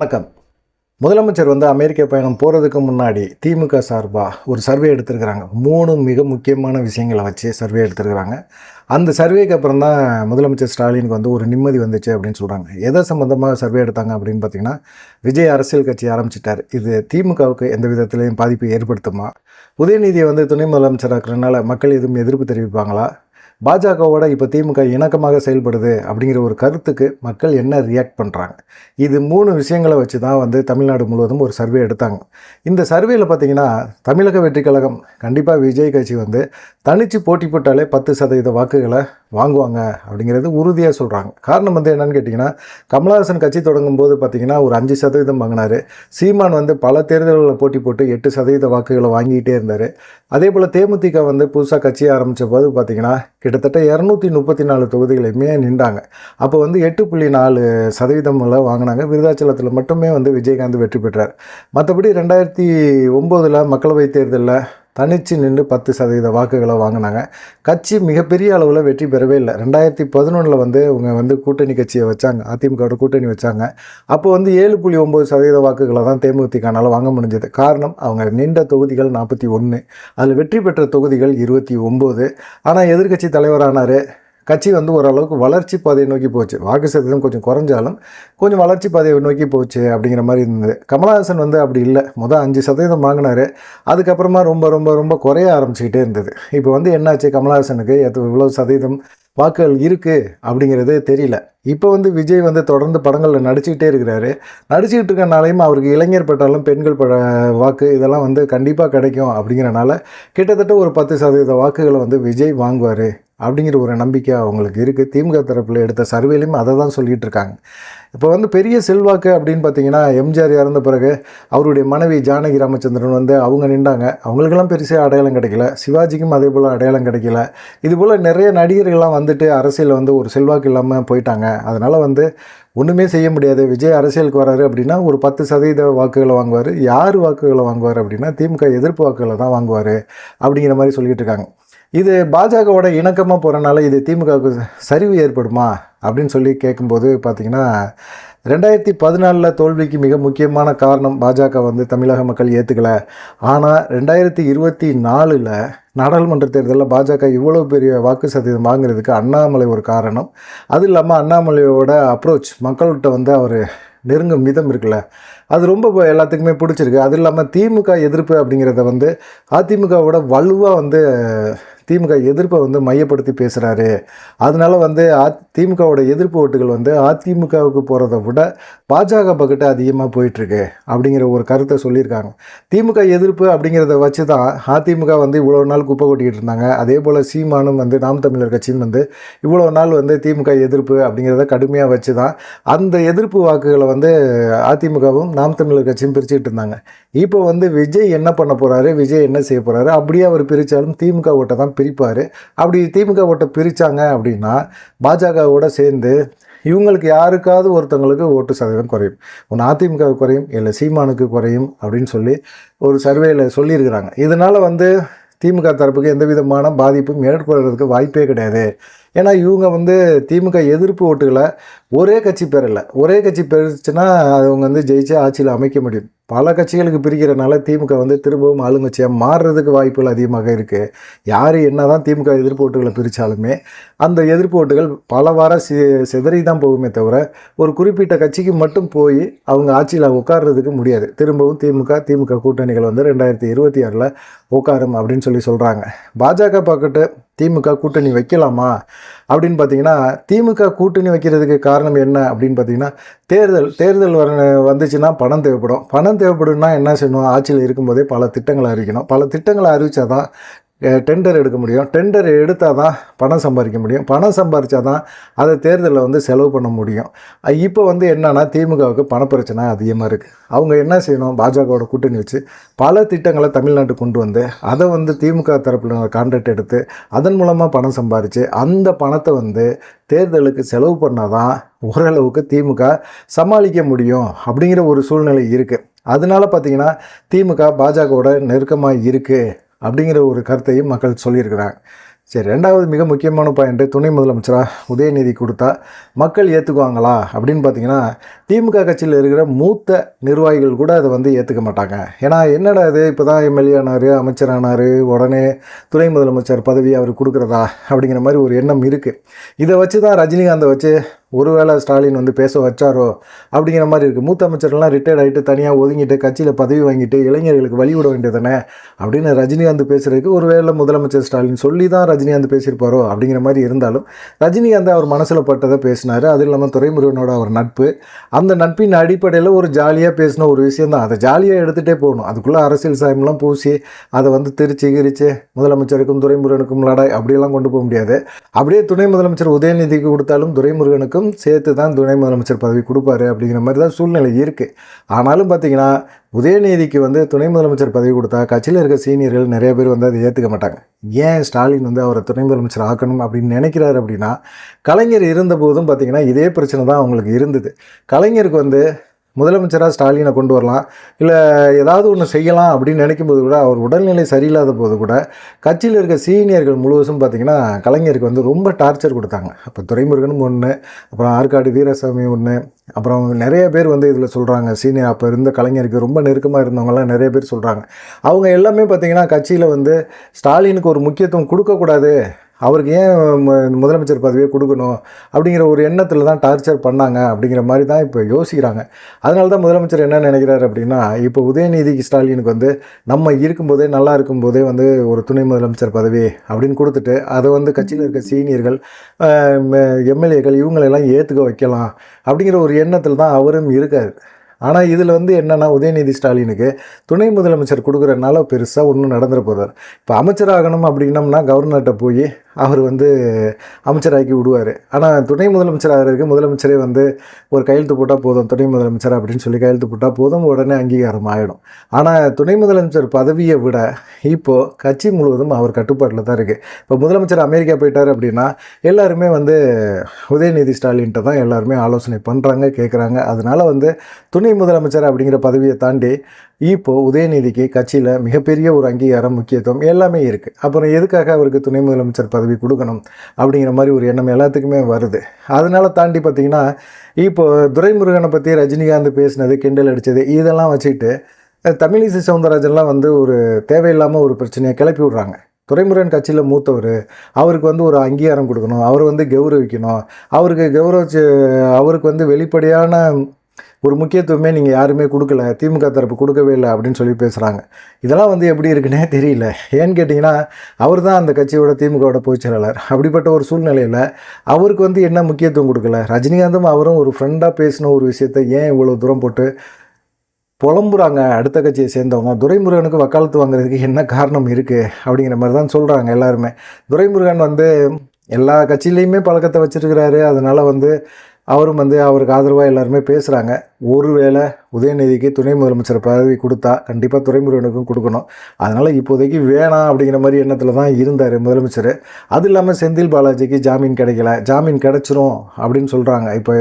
வணக்கம். முதலமைச்சர் வந்து அமெரிக்க பயணம் போகிறதுக்கு முன்னாடி திமுக சார்பாக ஒரு சர்வே எடுத்திருக்கிறாங்க. மூணு மிக முக்கியமான விஷயங்களை வச்சு சர்வே எடுத்திருக்கிறாங்க. அந்த சர்வேக்கு அப்புறம் தான் முதலமைச்சர் ஸ்டாலினுக்கு வந்து ஒரு நிம்மதி வந்துச்சு அப்படின்னு சொல்கிறாங்க எதை சம்மந்தமாக சர்வே எடுத்தாங்க அப்படின்னு பார்த்தீங்கன்னா விஜய் அரசியல் கட்சி ஆரம்பிச்சிட்டார். இது திமுகவுக்கு எந்த விதத்துலையும் பாதிப்பு ஏற்படுத்துமா? உதயநிதியை வந்து துணை முதலமைச்சராக்கிறதுனால மக்கள் எதுவும் எதிர்ப்பு தெரிவிப்பாங்களா? பாஜகவோட இப்போ திமுக இணக்கமாக செயல்படுது அப்படிங்கிற ஒரு கருத்துக்கு மக்கள் என்ன ரியாக்ட் பண்ணுறாங்க இது மூணு விஷயங்களை வச்சு தான் வந்து தமிழ்நாடு முழுவதும் ஒரு சர்வே எடுத்தாங்க. இந்த சர்வேயில் பார்த்தீங்கன்னா தமிழக வெற்றி கழகம் கண்டிப்பாக விஜய் கட்சி வந்து தனித்து போட்டி போட்டாலே பத்து சதவீத வாக்குகளை வாங்குவாங்க அப்படிங்கிறது உறுதியாக சொல்கிறாங்க காரணம் வந்து என்னென்னு கேட்டிங்கன்னா கமலஹாசன் கட்சி தொடங்கும் போது பார்த்தீங்கன்னா ஒரு அஞ்சு சதவீதம் வாங்கினார். சீமான் வந்து பல தேர்தல்களில் போட்டி போட்டு எட்டு சதவீத வாக்குகளை வாங்கிக்கிட்டே இருந்தார். அதே போல் தேமுதிக வந்து புதுசாக கட்சி ஆரம்பித்த போது பார்த்திங்கன்னா கிட்டத்தட்ட இரநூத்தி முப்பத்தி நாலு தொகுதிகளையுமே நின்றாங்க. அப்போ வந்து எட்டு புள்ளி நாலு சதவீதம் வாங்கினாங்க. விருதாச்சலத்தில் மட்டுமே வந்து விஜயகாந்த் வெற்றி பெற்றார். மற்றபடி ரெண்டாயிரத்தி ஒம்போதில் மக்களவைத் தேர்தலில் தனிச்சு நின்று பத்து சதவீத வாக்குகளை வாங்கினாங்க. கட்சி மிகப்பெரிய அளவில் வெற்றி பெறவே இல்லை. ரெண்டாயிரத்தி பதினொன்றில் வந்து இவங்க வந்து கூட்டணி கட்சியை வச்சாங்க. அதிமுகவோட கூட்டணி வச்சாங்க. அப்போ வந்து ஏழு புள்ளி ஒம்பது சதவீத வாக்குகளை தான் தேமுதிகனால் வாங்க முடிஞ்சது. காரணம் அவங்க நீண்ட தொகுதிகள் நாற்பத்தி ஒன்று அதில் வெற்றி பெற்ற தொகுதிகள் இருபத்தி ஒம்பது ஆனால் எதிர்க்கட்சி தலைவரானார் கட்சி வந்து ஓரளவுக்கு வளர்ச்சி பாதையை நோக்கி போச்சு. வாக்கு சதவீதம் கொஞ்சம் குறைஞ்சாலும் கொஞ்சம் வளர்ச்சி பாதையை நோக்கி போச்சு அப்படிங்கிற மாதிரி இருந்தது. கமலஹாசன் வந்து அப்படி இல்லை. மொதல் அஞ்சு சதவீதம் வாங்கினாரு. அதுக்கப்புறமா ரொம்ப ரொம்ப ரொம்ப குறைய ஆரம்பிச்சுக்கிட்டே இருந்தது. இப்போ வந்து என்னாச்சு? கமலஹாசனுக்கு எத்து இவ்வளோ சதவீதம் வாக்குகள் இருக்குது அப்படிங்கிறது தெரியல. இப்போ வந்து விஜய் வந்து தொடர்ந்து படங்களில் நடிச்சுக்கிட்டே இருக்கிறாரு. நடிச்சுக்கிட்டு இருக்கனாலையும் அவருக்கு இளைஞர் பட்டாலும் பெண்கள் பட வாக்கு இதெல்லாம் வந்து கண்டிப்பாக கிடைக்கும் அப்படிங்கிறனால கிட்டத்தட்ட ஒரு பத்து சதவீத வாக்குகளை வந்து விஜய் வாங்குவார். அப்படிங்கிற ஒரு நம்பிக்கை அவங்களுக்கு இருக்குது திமுக தரப்பில் எடுத்த சர்வேலையும் அதை தான் சொல்லிகிட்டு இருக்காங்க. இப்போ வந்து பெரிய செல்வாக்கு அப்படின்னு பார்த்தீங்கன்னா எம்ஜிஆர் இறந்த பிறகு அவருடைய மனைவி ஜானகி ராமச்சந்திரன் வந்து அவங்க நின்றாங்க. அவங்களுக்கெல்லாம் பெருசாக அடையாளம் கிடைக்கல. சிவாஜிக்கும் அதே போல் அடையாளம் கிடைக்கல. இது போல் நிறைய நடிகர்கள்லாம் வந்துட்டு அரசியலில் வந்து ஒரு செல்வாக்கு இல்லாமல் போயிட்டாங்க. அதனால் வந்து ஒன்றுமே செய்ய முடியாது. விஜய் அரசியலுக்கு வராரு அப்படின்னா ஒரு பத்து சதவீத வாக்குகளை வாங்குவார். யார் வாக்குகளை வாங்குவார் அப்படின்னா திமுக எதிர்ப்பு வாக்குகளை தான் வாங்குவார் அப்படிங்கிற மாதிரி சொல்லிகிட்டு இருக்காங்க. இது பாஜகவோட இணக்கமாக போகிறனால இது திமுகவுக்கு சரிவு ஏற்படுமா? அப்படின்னு சொல்லி கேட்கும்போது பார்த்திங்கன்னா ரெண்டாயிரத்தி பதினாலில் தோல்விக்கு மிக முக்கியமான காரணம் பாஜக வந்து தமிழக மக்கள் ஏற்றுக்கலை ஆனால் ரெண்டாயிரத்தி இருபத்தி நாலில் நாடாளுமன்ற தேர்தலில் பாஜக இவ்வளோ பெரிய வாக்கு சதவீதம் வாங்குறதுக்கு அண்ணாமலை ஒரு காரணம். அது இல்லாமல் அண்ணாமலையோட அப்ரோச் மக்கள்கிட்ட வந்து அவர் நெருங்கும் மிதம் இருக்குல்ல. அது ரொம்ப எல்லாத்துக்குமே பிடிச்சிருக்கு. அது இல்லாமல் திமுக எதிர்ப்பு அப்படிங்கிறத வந்து அதிமுகவோட வலுவாக வந்து திமுக எதிர்ப்பை வந்து மையப்படுத்தி பேசுகிறாரு அதனால வந்து அ திமுகவோட எதிர்ப்பு ஓட்டுகள் வந்து அதிமுகவுக்கு போகிறத விட பாஜக பக்கிட்ட அதிகமாக போயிட்டுருக்கு அப்படிங்கிற ஒரு கருத்தை சொல்லியிருக்காங்க. திமுக எதிர்ப்பு அப்படிங்கிறத வச்சு தான் அதிமுக வந்து இவ்வளோ நாள் குப்பை கொட்டிக்கிட்டு இருந்தாங்க. அதே போல் சீமானும் வந்து நாம் தமிழர் கட்சியும் வந்து இவ்வளோ நாள் வந்து திமுக எதிர்ப்பு அப்படிங்கிறத கடுமையாக வச்சு தான் அந்த எதிர்ப்பு வாக்குகளை வந்து அதிமுகவும் நாம் தமிழர் கட்சியும் பிரிச்சுட்டு இருந்தாங்க. இப்போ வந்து விஜய் என்ன பண்ண போகிறாரு விஜய் என்ன செய்ய போகிறாரு அப்படியே அவர் பிரித்தாலும் திமுக ஓட்டை தான் பிரிப்பார். அப்படி திமுக ஓட்டை பிரித்தாங்க அப்படின்னா பாஜகவோட சேர்ந்து இவங்களுக்கு யாருக்காவது ஒருத்தவங்களுக்கு ஓட்டு சதவீதம் குறையும். ஒன்று அதிமுக குறையும் இல்லை சீமானுக்கு குறையும் அப்படின்னு சொல்லி ஒரு சர்வேயில் சொல்லியிருக்கிறாங்க. இதனால் வந்து திமுக தரப்புக்கு எந்த விதமான பாதிப்பும் ஏற்படுறதுக்கு வாய்ப்பே கிடையாது. ஏன்னா இவங்க வந்து திமுக எதிர்ப்பு ஓட்டுகளை ஒரே கட்சி பெறலை ஒரே கட்சி பெருச்சுன்னா அவங்க வந்து ஜெயிச்சு ஆட்சியில் அமைக்க முடியும். பல கட்சிகளுக்கு பிரிக்கிறனால திமுக வந்து திரும்பவும் ஆளுங்கட்சியாக மாறுறதுக்கு வாய்ப்புகள் அதிகமாக இருக்குது யார் என்ன தான் திமுக எதிர்ப்பு ஓட்டுகளை பிரித்தாலுமே அந்த எதிர்ப்பு ஓட்டுகள் பல வாரம் சி சிதறி தான் போகுமே தவிர ஒரு குறிப்பிட்ட கட்சிக்கு மட்டும் போய் அவங்க ஆட்சியில் உட்கார்றதுக்கு முடியாது. திரும்பவும் திமுக திமுக கூட்டணிகள் வந்து ரெண்டாயிரத்தி இருபத்தி ஆறில் உட்காரும் அப்படின்னு சொல்லி சொல்கிறாங்க பாஜக பக்கத்து திமுக கூட்டணி வைக்கலாமா அப்படின்னு பார்த்தீங்கன்னா திமுக கூட்டணி வைக்கிறதுக்கு காரணம் என்ன அப்படின்னு பார்த்தீங்கன்னா தேர்தல் தேர்தல் வர வந்துச்சுன்னா பணம் தேவைப்படும். பணம் தேவைப்படும்னா என்ன செய்யணும்? ஆட்சியில் இருக்கும்போதே பல திட்டங்களை அறிவிக்கணும். பல திட்டங்களை அறிவித்தா தான் டெண்டர் எடுக்க முடியும். டெண்டர் எடுத்தால் தான் பணம் சம்பாதிக்க முடியும். பணம் சம்பாதிச்சா தான் அதை தேர்தலில் வந்து செலவு பண்ண முடியும். இப்போ வந்து என்னென்னா திமுகவுக்கு பணப்பிரச்சனை அதிகமாக இருக்குது அவங்க என்ன செய்யணும்? பாஜகவோட கூட்டணி வச்சு பல திட்டங்களை தமிழ்நாட்டுக்கு கொண்டு வந்து அதை வந்து திமுக தரப்பில் கான்ட்ராக்ட் எடுத்து அதன் மூலமாக பணம் சம்பாதிச்சு அந்த பணத்தை வந்து தேர்தலுக்கு செலவு பண்ணால் தான் ஓரளவுக்கு திமுக சமாளிக்க முடியும் அப்படிங்கிற ஒரு சூழ்நிலை இருக்குது அதனால பார்த்தீங்கன்னா திமுக பாஜகவோட நெருக்கமாக இருக்குது அப்படிங்கிற ஒரு கருத்தையும் மக்கள் சொல்லியிருக்கிறாங்க. சரி ரெண்டாவது மிக முக்கியமான பாயிண்ட்டு துணை முதலமைச்சராக உதயநிதி கொடுத்தா மக்கள் ஏற்றுக்குவாங்களா அப்படின்னு பார்த்தீங்கன்னா திமுக கட்சியில் இருக்கிற மூத்த நிர்வாகிகள் கூட அதை வந்து ஏற்றுக்க மாட்டாங்க. ஏன்னா என்னடா இது? இப்போ தான் எம்எல்ஏ ஆனார் அமைச்சரானார் உடனே துணை முதலமைச்சர் பதவி அவர் கொடுக்குறதா? அப்படிங்கிற மாதிரி ஒரு எண்ணம் இருக்குது இதை வச்சு தான் ரஜினிகாந்தை வச்சு ஒருவேளை ஸ்டாலின் வந்து பேச வச்சாரோ அப்படிங்கிற மாதிரி இருக்குது மூத்த அமைச்சர்கள்லாம் ரிட்டையர்ட் ஆகிட்டு தனியாக ஒதுங்கிட்டு கட்சியில் பதவி வாங்கிட்டு இளைஞர்களுக்கு வழி விட அப்படின்னு ரஜினிகாந்த் பேசுகிறதுக்கு ஒருவேளை முதலமைச்சர் ஸ்டாலின் சொல்லி தான் ரஜினிகாந்த் பேசியிருப்பாரோ அப்படிங்கிற மாதிரி இருந்தாலும் ரஜினிகாந்த் அவர் மனசில் பட்டதை பேசினார். அது இல்லாமல் துறைமுருகனோட அவர் நட்பு. அந்த நட்பின் அடிப்படையில் ஒரு ஜாலியாக பேசின ஒரு விஷயம் தான். அதை ஜாலியாக எடுத்துகிட்டே போகணும். அதுக்குள்ளே அரசியல் சாயம்லாம் பூசி அதை வந்து திருச்சி கிரிச்சு முதலமைச்சருக்கும் துரைமுருகனுக்கும் லடாய் அப்படியெல்லாம் கொண்டு போக முடியாது. அப்படியே துணை முதலமைச்சர் உதயநிதிக்கு கொடுத்தாலும் துரைமுருகனுக்கும் சேர்த்து தான் துணை முதலமைச்சர் பதவி கொடுப்பாரு அப்படிங்கிற மாதிரி தான் சூழ்நிலை இருக்குது ஆனாலும் பார்த்தீங்கன்னா உதயநிதிக்கு வந்து துணை முதலமைச்சர் பதவி கொடுத்தா கட்சியில் இருக்க சீனியர்கள் நிறைய பேர் வந்து அதை ஏற்றுக்க மாட்டாங்க. ஏன் ஸ்டாலின் வந்து அவரை துணை முதலமைச்சர் ஆக்கணும் அப்படின்னு நினைக்கிறாரு அப்படின்னா கலைஞர் இருந்தபோதும் பார்த்தீங்கன்னா இதே பிரச்சனை தான் அவங்களுக்கு இருந்தது. கலைஞருக்கு வந்து முதலமைச்சராக ஸ்டாலினை கொண்டு வரலாம். இல்லை ஏதாவது ஒன்று செய்யலாம் அப்படின்னு நினைக்கும்போது கூட அவர் உடல்நிலை சரியில்லாத போது கூட கட்சியில் இருக்க சீனியர்கள் முழுவதும் பார்த்திங்கன்னா கலைஞருக்கு வந்து ரொம்ப டார்ச்சர் கொடுத்தாங்க. அப்போ துரைமுருகனும் ஒன்று அப்புறம் ஆற்காடு வீரசாமி ஒன்று அப்புறம் நிறைய பேர் வந்து இதில் சொல்கிறாங்க சீனியர் அப்போ இருந்த கலைஞருக்கு ரொம்ப நெருக்கமாக இருந்தவங்கலாம் நிறைய பேர் சொல்கிறாங்க அவங்க எல்லாமே பார்த்திங்கன்னா கட்சியில் வந்து ஸ்டாலினுக்கு ஒரு முக்கியத்துவம் கொடுக்கக்கூடாது அவருக்கு ஏன் முதலமைச்சர் பதவியை கொடுக்கணும் அப்படிங்கிற ஒரு எண்ணத்தில் தான் டார்ச்சர் பண்ணாங்க அப்படிங்கிற மாதிரி தான் இப்போ யோசிக்கிறாங்க. அதனால தான் முதலமைச்சர் என்ன நினைக்கிறாரு அப்படின்னா இப்போ உதயநிதிக்கு ஸ்டாலினுக்கு வந்து நம்ம இருக்கும்போதே நல்லா இருக்கும்போதே வந்து ஒரு துணை முதலமைச்சர் பதவி அப்படின்னு கொடுத்துட்டு அதை வந்து கட்சியில் இருக்க சீனியர்கள் எம்எல்ஏக்கள் இவங்களெல்லாம் ஏற்றுக்க வைக்கலாம் அப்படிங்கிற ஒரு எண்ணத்தில் தான் அவரும் இருக்கார். ஆனால் இதில் வந்து என்னென்னா உதயநிதி ஸ்டாலினுக்கு துணை முதலமைச்சர் கொடுக்குறதுனால பெருசாக ஒன்றும் நடந்துட போகிறார் இப்போ அமைச்சராகணும் அப்படின்னம்னா கவர்னர்கிட்ட போய் அவர் வந்து அமைச்சராக்கி விடுவார். ஆனால் துணை முதலமைச்சர் ஆகிறதுக்கு முதலமைச்சரே வந்து ஒரு கையெழுத்து போட்டால் போதும் துணை முதலமைச்சர் அப்படின்னு சொல்லி கையெழுத்து போட்டால் போதும் உடனே அங்கீகாரம் ஆகிடும் ஆனால் துணை முதலமைச்சர் பதவியை விட இப்போது கட்சி முழுவதும் அவர் கட்டுப்பாட்டில் தான் இருக்குது இப்போ முதலமைச்சர் அமெரிக்கா போயிட்டார் அப்படின்னா எல்லாருமே வந்து உதயநிதி ஸ்டாலின்ட்ட தான் எல்லாருமே ஆலோசனை பண்ணுறாங்க கேட்குறாங்க அதனால் வந்து துணை முதலமைச்சர் அப்படிங்கிற பதவியை தாண்டி இப்போது உதயநிதிக்கு கட்சியில் மிகப்பெரிய ஒரு அங்கீகாரம் முக்கியத்துவம் எல்லாமே இருக்குது அப்புறம் எதுக்காக அவருக்கு துணை முதலமைச்சர் பதவி கொடுக்கணும் அப்படிங்கிற மாதிரி ஒரு எண்ணம் எல்லாத்துக்குமே வருது. அதனால தாண்டி பார்த்தீங்கன்னா இப்போது துரைமுருகனை பற்றி ரஜினிகாந்த் பேசினது கிண்டல் அடித்தது இதெல்லாம் வச்சுட்டு தமிழிசை சவுந்தரராஜன்லாம் வந்து ஒரு தேவையில்லாமல் ஒரு பிரச்சனையை கிளப்பி விட்றாங்க. துரைமுருகன் கட்சியில் மூத்தவர் அவருக்கு வந்து ஒரு அங்கீகாரம் கொடுக்கணும் அவர் வந்து கௌரவிக்கணும் அவருக்கு கௌரவிச்சு அவருக்கு வந்து வெளிப்படையான ஒரு முக்கியத்துவமே நீங்கள் யாருமே கொடுக்கல திமுக தரப்பு கொடுக்கவே இல்லை அப்படின்னு சொல்லி பேசுகிறாங்க இதெல்லாம் வந்து எப்படி இருக்குன்னே தெரியல. ஏன்னு கேட்டிங்கன்னா அவர் தான் அந்த கட்சியோட திமுகவோட பொதுச் செயலாளர். அப்படிப்பட்ட ஒரு சூழ்நிலையில் அவருக்கு வந்து என்ன முக்கியத்துவம் கொடுக்கல? ரஜினிகாந்தும் அவரும் ஒரு ஃப்ரெண்டாக பேசின ஒரு விஷயத்தை ஏன் இவ்வளோ தூரம் போட்டு புலம்புறாங்க? அடுத்த கட்சியை சேர்ந்தவங்க. துரைமுருகனுக்கு வக்காலத்து வாங்குறதுக்கு என்ன காரணம் இருக்குது அப்படிங்கிற மாதிரி தான் சொல்கிறாங்க எல்லாருமே. துரைமுருகன் வந்து எல்லா கட்சியிலையுமே பழக்கத்தை வச்சுருக்கிறாரு. அதனால் வந்து அவரும் வந்து அவருக்கு ஆதரவாக எல்லாருமே பேசுகிறாங்க ஒருவேளை உதயநிதிக்கு துணை முதலமைச்சர் பதவி கொடுத்தா கண்டிப்பாக துறைமுருகனுக்கும் கொடுக்கணும். அதனால் இப்போதைக்கு வேணாம் அப்படிங்கிற மாதிரி எண்ணத்தில் தான் இருந்தார் முதலமைச்சர். அது இல்லாமல் செந்தில் பாலாஜிக்கு ஜாமீன் கிடைக்கல. ஜாமீன் கிடைச்சிரும் அப்படின்னு சொல்கிறாங்க இப்போ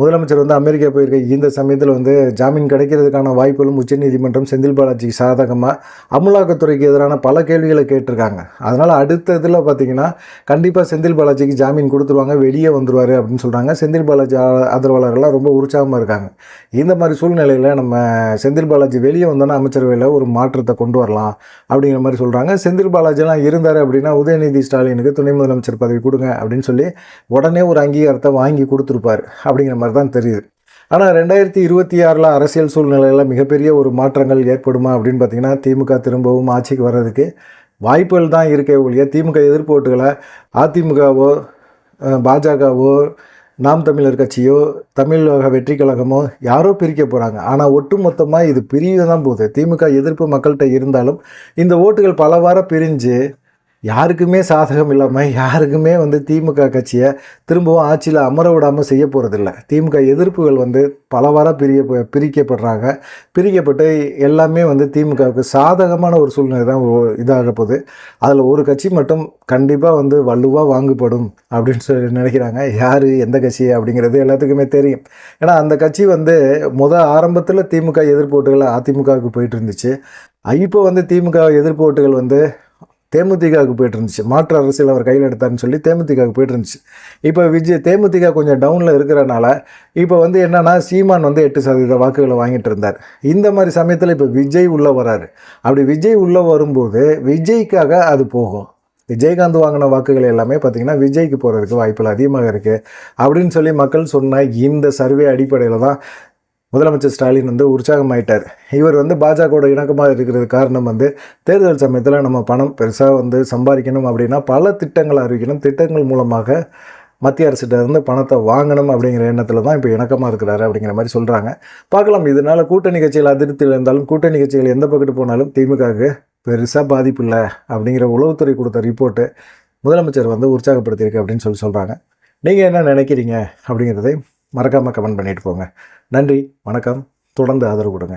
முதலமைச்சர் வந்து அமெரிக்கா போயிருக்க இந்த சமயத்தில் வந்து ஜாமீன் கிடைக்கிறதுக்கான வாய்ப்புகளும் உச்சநீதிமன்றம் செந்தில் பாலாஜிக்கு சாதகமாக அமலாக்கத்துறைக்கு எதிரான பல கேள்விகளை கேட்டிருக்காங்க. அதனால் அடுத்த இதில் பார்த்தீங்கன்னா கண்டிப்பாக செந்தில் பாலாஜிக்கு ஜாமீன் கொடுத்துருவாங்க வெளியே வந்துருவார் அப்படின்னு சொல்கிறாங்க செந்தில் பாலாஜி ஆதரவாளர்கள்லாம் ரொம்ப உற்சாகமாக இருக்காங்க. இந்த மாதிரி சூழ்நிலையில் நம்ம செந்தில் பாலாஜி வெளியே வந்தோன்னா அமைச்சரவையில் ஒரு மாற்றத்தை கொண்டு வரலாம் அப்படிங்கிற மாதிரி சொல்கிறாங்க செந்தில் பாலாஜிலாம் இருந்தார் அப்படின்னா உதயநிதி ஸ்டாலினுக்கு துணை முதலமைச்சர் பதவி கொடுங்க அப்படின்னு சொல்லி உடனே ஒரு அங்கீகாரத்தை வாங்கி கொடுத்துருப்பார் அப்படிங்கிற மாதிரி தான் தெரியுது. ஆனால் ரெண்டாயிரத்தி இருபத்தி ஆறில் அரசியல் சூழ்நிலையில் மிகப்பெரிய ஒரு மாற்றங்கள் ஏற்படுமா அப்படின்னு பார்த்தீங்கன்னா திமுக திரும்பவும் ஆட்சிக்கு வர்றதுக்கு வாய்ப்புகள் தான் இருக்கே ஒழிய திமுக எதிர்ப்பு ஓட்டுகளை அதிமுகவோ பாஜகவோ நாம் தமிழர் கட்சியோ தமிழக வெற்றி கழகமோ யாரோ பிரிக்க போகிறாங்க ஆனால் ஒட்டுமொத்தமாக இது பிரிய தான் போகுது. திமுக எதிர்ப்பு மக்கள்கிட்ட இருந்தாலும் இந்த ஓட்டுகள் பல வாரம் பிரிஞ்சு யாருக்குமே சாதகம் இல்லாமல் யாருக்குமே வந்து திமுக கட்சியை திரும்பவும் ஆட்சியில் அமர விடாமல் செய்ய போகிறதில்ல திமுக எதிர்ப்புகள் வந்து பல பிரிய பிரிக்கப்படுறாங்க பிரிக்கப்பட்டு எல்லாமே வந்து திமுகவுக்கு சாதகமான ஒரு சூழ்நிலை தான் இதாக போகுது. அதில் ஒரு கட்சி மட்டும் கண்டிப்பாக வந்து வலுவாக வாங்கப்படும் அப்படின்னு சொல்லி நினைக்கிறாங்க. யார் எந்த கட்சி அப்படிங்கிறது எல்லாத்துக்குமே தெரியும். ஏன்னா அந்த கட்சி வந்து முத ஆரம்பத்தில் திமுக எதிர்ப்பு ஓட்டுகள் அதிமுகவுக்கு போயிட்டு இருந்துச்சு. இப்போ வந்து திமுக எதிர்ப்பு ஓட்டுகள் வந்து தேமுதிகாவுக்கு போயிட்டு இருந்துச்சு மாற்று அரசியல் அவர் கையில் எடுத்தாருன்னு சொல்லி தேமுதிகாவுக்கு போயிட்டு இருந்துச்சு இப்போ விஜய் தேமுதிக கொஞ்சம் டவுனில் இருக்கிறனால இப்போ வந்து என்னன்னா சீமான் வந்து எட்டு சதவீத வாக்குகளை வாங்கிட்டு இருந்தார். இந்த மாதிரி சமயத்தில் இப்போ விஜய் உள்ளே வராரு. அப்படி விஜய் உள்ளே வரும்போது விஜய்க்காக அது போகும். விஜயகாந்த் வாங்கின வாக்குகள் எல்லாமே பார்த்தீங்கன்னா விஜய்க்கு போகிறதுக்கு வாய்ப்புகள் அதிகமாக இருக்குது அப்படின்னு சொல்லி மக்கள் சொன்ன இந்த சர்வே அடிப்படையில் தான் முதலமைச்சர் ஸ்டாலின் வந்து உற்சாகமாயிட்டார். இவர் வந்து பாஜகவோட இணக்கமாக இருக்கிறது காரணம் வந்து தேர்தல் சமயத்தில் நம்ம பணம் பெருசாக வந்து சம்பாதிக்கணும் அப்படின்னா பல திட்டங்கள் அறிவிக்கணும். திட்டங்கள் மூலமாக மத்திய அரசிட்ட இருந்து பணத்தை வாங்கணும் அப்படிங்கிற எண்ணத்தில் தான் இப்போ இணக்கமாக இருக்கிறாரு அப்படிங்கிற மாதிரி சொல்கிறாங்க பார்க்கலாம் இதனால் கூட்டணி கட்சிகள் அதிருப்தியில் இருந்தாலும் கூட்டணி கட்சிகள் எந்த பக்கத்து போனாலும் திமுகவுக்கு பெருசாக பாதிப்பு இல்லை அப்படிங்கிற உளவுத்துறை கொடுத்த ரிப்போர்ட்டு முதலமைச்சர் வந்து உற்சாகப்படுத்தியிருக்கு அப்படின்னு சொல்லி சொல்கிறாங்க நீங்கள் என்ன நினைக்கிறீங்க அப்படிங்கிறதை மறக்காமல் கமெண்ட் பண்ணிட்டு போங்க. நன்றி வணக்கம். தொடர்ந்து ஆதரவு கொடுங்க.